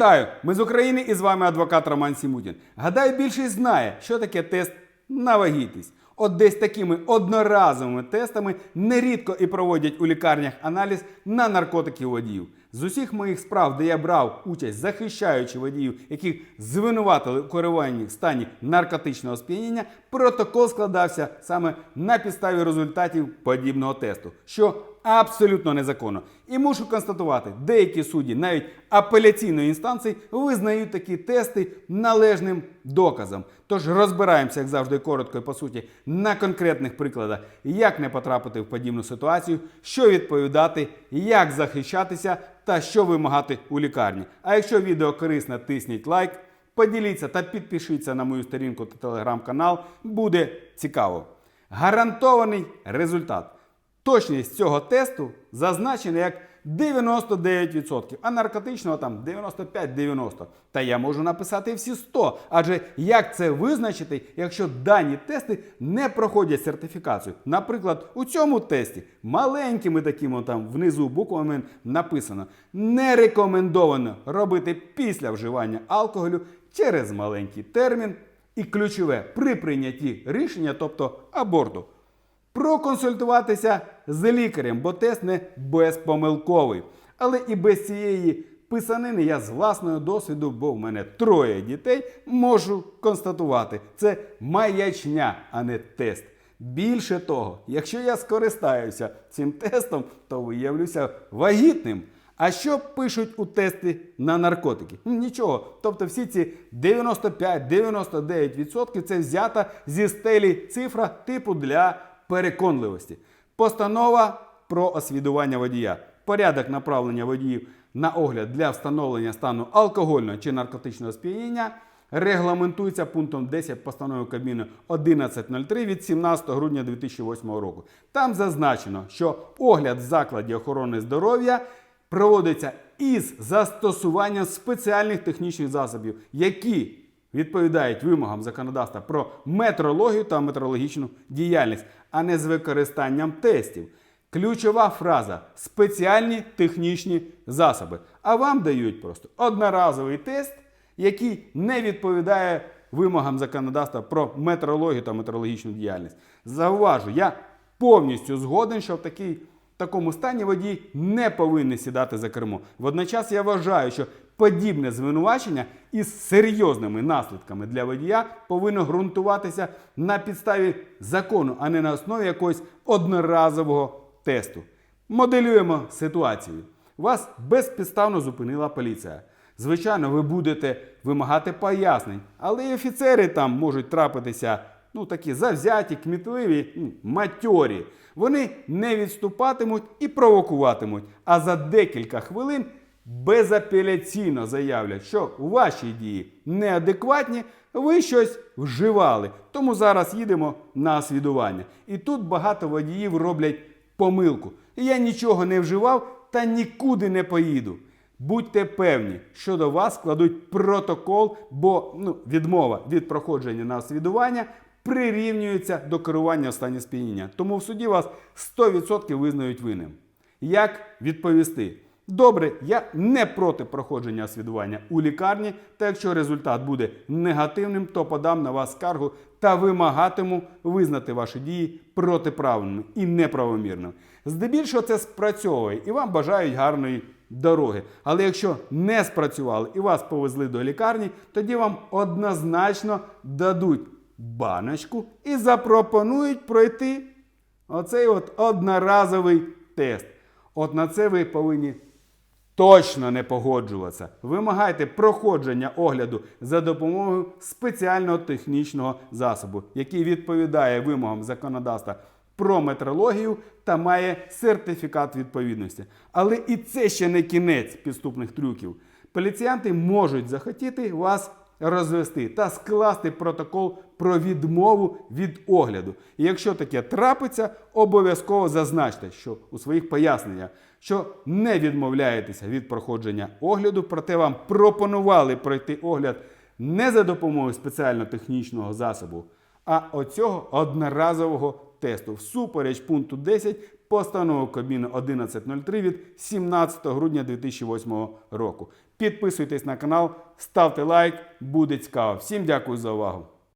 Вітаю! Ми з України і з вами адвокат Роман Сімутін. Гадаю, більшість знає, що таке тест на вагітність. От десь такими одноразовими тестами нерідко і проводять у лікарнях аналіз на наркотики водіїв. З усіх моїх справ, де я брав участь, захищаючи водіїв, яких звинуватили у керуванні в стані наркотичного сп'яніння, протокол складався саме на підставі результатів подібного тесту, що абсолютно незаконно. І мушу констатувати, деякі судді, навіть апеляційної інстанції, визнають такі тести належним доказом. Тож розбираємося, як завжди, коротко і по суті, на конкретних прикладах, як не потрапити в подібну ситуацію, що відповідати, як захищатися та що вимагати у лікарні. А якщо відео корисне, тисніть лайк, поділіться та підпишіться на мою сторінку та телеграм-канал. Буде цікаво. Гарантований результат. Точність цього тесту зазначена як 99%, а наркотичного там 95-90%. Та я можу написати всі 100. Адже як це визначити, якщо дані тести не проходять сертифікацію? Наприклад, у цьому тесті маленькими такими там внизу буквами написано: не рекомендовано робити після вживання алкоголю через маленький термін. І ключове при прийнятті рішення, тобто аборту проконсультуватися з лікарем, бо тест не безпомилковий. Але і без цієї писанини я з власного досвіду, бо в мене троє дітей, можу констатувати, це маячня, а не тест. Більше того, якщо я скористаюся цим тестом, то виявлюся вагітним. А що пишуть у тесті на наркотики? Ну, Нічого. Тобто всі ці 95-99% це взята зі стелі цифра типу для переконливості. Постанова про освідування водія. Порядок направлення водіїв на огляд для встановлення стану алкогольного чи наркотичного сп'яніння регламентується пунктом 10 постанови Кабміну 1103 від 17 грудня 2008 року. Там зазначено, що огляд в закладі охорони здоров'я проводиться із застосуванням спеціальних технічних засобів, які відповідають вимогам законодавства про метрологію та метрологічну діяльність, а не з використанням тестів. Ключова фраза спеціальні технічні засоби. А вам дають просто одноразовий тест, який не відповідає вимогам законодавства про метрологію та метрологічну діяльність. Зауважу, я повністю згоден, що в такій такому стані водій не повинен сідати за кермо. Водночас я вважаю, що подібне звинувачення із серйозними наслідками для водія повинно ґрунтуватися на підставі закону, а не на основі якогось одноразового тесту. Моделюємо ситуацію. Вас безпідставно зупинила поліція. Звичайно, ви будете вимагати пояснень, але і офіцери там можуть трапитися ну, такі завзяті, кмітливі, ну, матьорі. Вони не відступатимуть і провокуватимуть. А за декілька хвилин безапеляційно заявлять, що ваші дії неадекватні, ви щось вживали. Тому зараз їдемо на освідування. І тут багато водіїв роблять помилку. Я нічого не вживав та нікуди не поїду. Будьте певні, що до вас складуть протокол, бо ну, відмова від проходження на освідування прирівнюється до керування в стані сп'яніння. Тому в суді вас 100% визнають винним. Як відповісти? Добре, я не проти проходження освідування у лікарні, та якщо результат буде негативним, то подам на вас скаргу та вимагатиму визнати ваші дії протиправними і неправомірними. Здебільшого це спрацьовує і вам бажають гарної дороги. Але якщо не спрацювали і вас повезли до лікарні, тоді вам однозначно дадуть баночку і запропонують пройти оцей от одноразовий тест. От на це ви повинні точно не погоджуватися. Вимагайте проходження огляду за допомогою спеціального технічного засобу, який відповідає вимогам законодавства про метрологію та має сертифікат відповідності. Але і це ще не кінець підступних трюків. Поліціянти можуть захотіти вас розвести та скласти протокол про відмову від огляду. І якщо таке трапиться, обов'язково зазначте, що у своїх поясненнях, що не відмовляєтеся від проходження огляду, проте вам пропонували пройти огляд не за допомогою спеціально технічного засобу, а оцього одноразового тесту всупереч пункту 10 постанови Кабміну 1103 від 17 грудня 2008 року. Підписуйтесь на канал, ставте лайк, буде цікаво. Всім дякую за увагу.